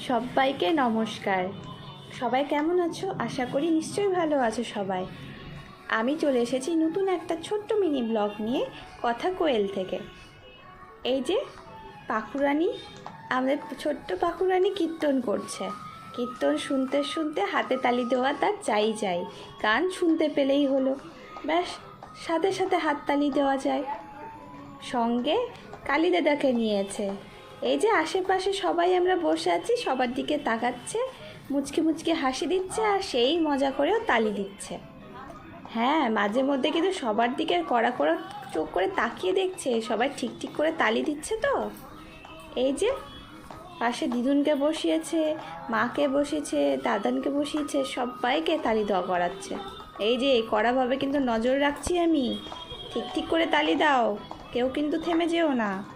সবাইকে নমস্কার। সবাই কেমন আছো? আশা করি নিশ্চয়ই ভালো আছো সবাই। আমি চলে এসেছি নতুন একটা ছোট্ট মিনি ব্লগ নিয়ে কথা কোয়েল থেকে। এই যে পাখুরানি, আমাদের ছোট্ট পাখুরানি কীর্তন করছে। কীর্তন শুনতে শুনতে হাতে তালি দেওয়া তার চাই চাই গান শুনতে পেলেই হলো। ব্যাস, সাথে সাথে হাততালি দেওয়া যায়। সঙ্গে কালী দাদাকে নিয়েছে। এই যে আশেপাশে সবাই আমরা বসে আছি, সবার দিকে তাকাচ্ছে, মুচকি মুচকি হাসি দিচ্ছে আর সেই মজা করেও তালি দিচ্ছে। হ্যাঁ মাঝে মধ্যে কিন্তু সবার দিকে কড়া কড়া চোখ করে তাকিয়ে দেখছে, সবাই ঠিক ঠিক করে তালি দিচ্ছে তো। এই যে পাশে দিদুনকে বসিয়েছে, মাকে বসিয়েছে, দাদানকে বসিয়েছে, সবাইকে তালি দেওয়া করাচ্ছে। এই যে কড়াভাবে কিন্তু নজর রাখছি আমি। ঠিক ঠিক করে তালি দাও, কেউ কিন্তু থেমে যেও না।